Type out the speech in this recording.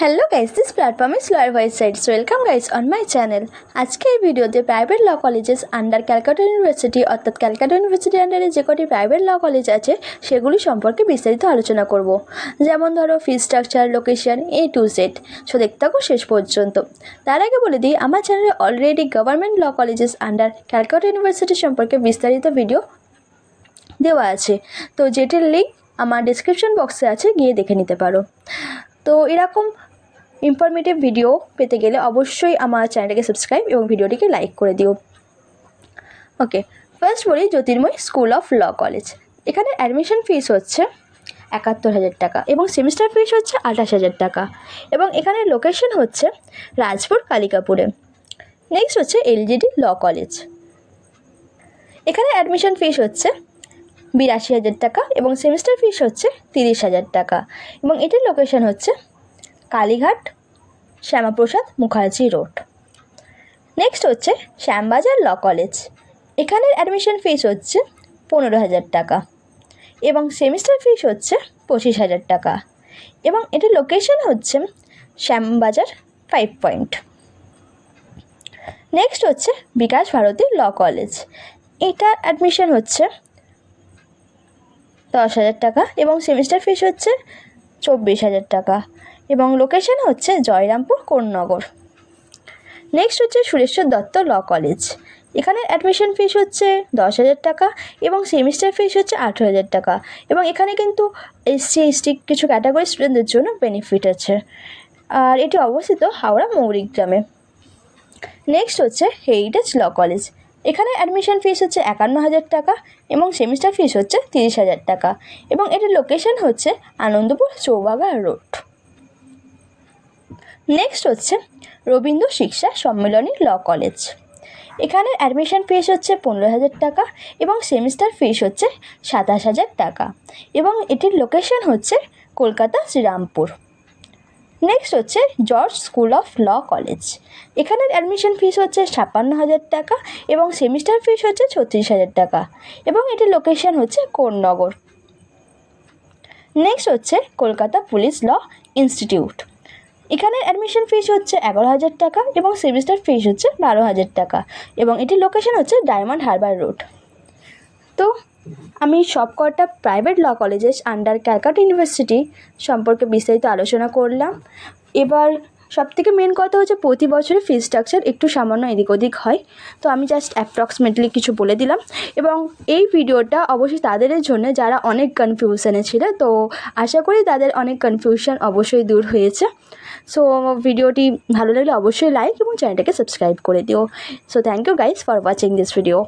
Hello guys this platform is lawyer voice welcome guys on my channel আজকে এই ভিডিওতে private law colleges under Calcutta University অর্থাৎ Calcutta ইউনিভার্সিটির আন্ডারে যে কটি প্রাইভেট ল কলেজ আছে, সেগুলি সম্পর্কে বিস্তারিত আলোচনা করব। যেমন ধরো fee structure location A to Z so দেখতে থাকো শেষ পর্যন্ত। তার আগে বলে দিই, আমার চ্যানেলে already government law colleges under Calcutta University সম্পর্কে বিস্তারিত ভিডিও দেওয়া আছে। তো, যেটির লিঙ্ক আমার ডিসক্রিপশন বক্সে আছে, গিয়ে দেখে নিতে পারো। তো এরকম ইনফরমেটিভ ভিডিও পেতে গেলে অবশ্যই আমার চ্যানেলটাকে সাবস্ক্রাইব এবং ভিডিওটিকে লাইক করে দিও। ওকে ফার্স্ট বলি Jyotirmoy school of law college এখানে অ্যাডমিশন ফিস হচ্ছে একাত্তর হাজার টাকা এবং সেমিস্টার ফিস হচ্ছে আঠাশ হাজার টাকা এবং এখানে লোকেশন হচ্ছে রাজপুর কালিকাপুরে। নেক্সট হচ্ছে এলজিডি ল কলেজ এখানে অ্যাডমিশন ফিস হচ্ছে বিরাশি হাজার টাকা এবং সেমিস্টার ফিস হচ্ছে তিরিশ হাজার টাকা। এবং এটির লোকেশন হচ্ছে কালীঘাট শ্যামাপ্রসাদ মুখার্জি রোড। নেক্সট হচ্ছে শ্যামবাজার ল কলেজ। এখানের অ্যাডমিশন ফিস হচ্ছে পনেরো হাজার টাকা এবং সেমিস্টার ফিস হচ্ছে পঁচিশ হাজার টাকা। এবং এটির লোকেশন হচ্ছে শ্যামবাজার ফাইভ পয়েন্ট নেক্সট হচ্ছে বিকাশ ভারতী ল কলেজ। এটা অ্যাডমিশন হচ্ছে দশ হাজার টাকা এবং সেমিস্টার ফিস হচ্ছে চব্বিশ হাজার টাকা এবং লোকেশন হচ্ছে জয়রামপুর কোন্নগর। নেক্সট হচ্ছে সুরেশ্বর দত্ত ল কলেজ। এখানে অ্যাডমিশন ফিস হচ্ছে দশ হাজার টাকা এবং সেমিস্টার ফিস হচ্ছে আঠেরো হাজার টাকা এবং এখানে কিন্তু এসসি এসটি কিছু ক্যাটাগরি স্টুডেন্টদের জন্য বেনিফিট আছে। আর এটি অবস্থিত হাওড়া মৌরিক গ্রামে। নেক্সট হচ্ছে হেরিটেজ ল কলেজ এখানে অ্যাডমিশন ফিস হচ্ছে একান্ন হাজার টাকা এবং সেমিস্টার ফিস হচ্ছে তিরিশ হাজার টাকা এবং এটির লোকেশন হচ্ছে আনন্দপুর চৌবাগা রোড নেক্সট হচ্ছে রবীন্দ্র শিক্ষা সম্মিলনী ল কলেজ এখানে অ্যাডমিশন ফিস হচ্ছে পনেরো হাজার টাকা এবং সেমিস্টার ফিস হচ্ছে সাতাশ হাজার টাকা এবং এটির লোকেশন হচ্ছে কলকাতা শ্রীরামপুর। নেক্সট হচ্ছে George school of law college এখানের অ্যাডমিশন ফিস হচ্ছে ছাপ্পান্ন হাজার টাকা এবং সেমিস্টার ফিস হচ্ছে ছত্রিশ হাজার টাকা এবং এটির লোকেশন হচ্ছে কোন্নগর নেক্সট হচ্ছে কলকাতা পুলিশ ল ইনস্টিটিউট এখানের অ্যাডমিশন ফিস হচ্ছে এগারো হাজার টাকা এবং সেমিস্টার ফিস হচ্ছে বারো হাজার টাকা এবং এটির লোকেশন হচ্ছে ডায়মন্ড হারবার রোড আমি সব কটা private law colleges under Calcutta University সম্পর্কে বিস্তারিত আলোচনা করলাম। এবার সব থেকে মেন কথা হচ্ছে প্রতি বছরে ফি স্ট্রাকচার একটু সামান্য এদিক ওদিক হয়। তো আমি জাস্ট অ্যাপ্রক্সিমেটলি কিছু বলে দিলাম। এবং এই ভিডিওটা অবশ্যই তাদের জন্য যারা অনেক কনফিউশনে ছিল, তো আশা করি তাদের অনেক কনফিউশন অবশ্যই দূর হয়েছে। সো ভিডিওটি ভালো লাগলে অবশ্যই লাইক এবং চ্যানেলটাকে সাবস্ক্রাইব করে দিও। So thank you guys for watching this video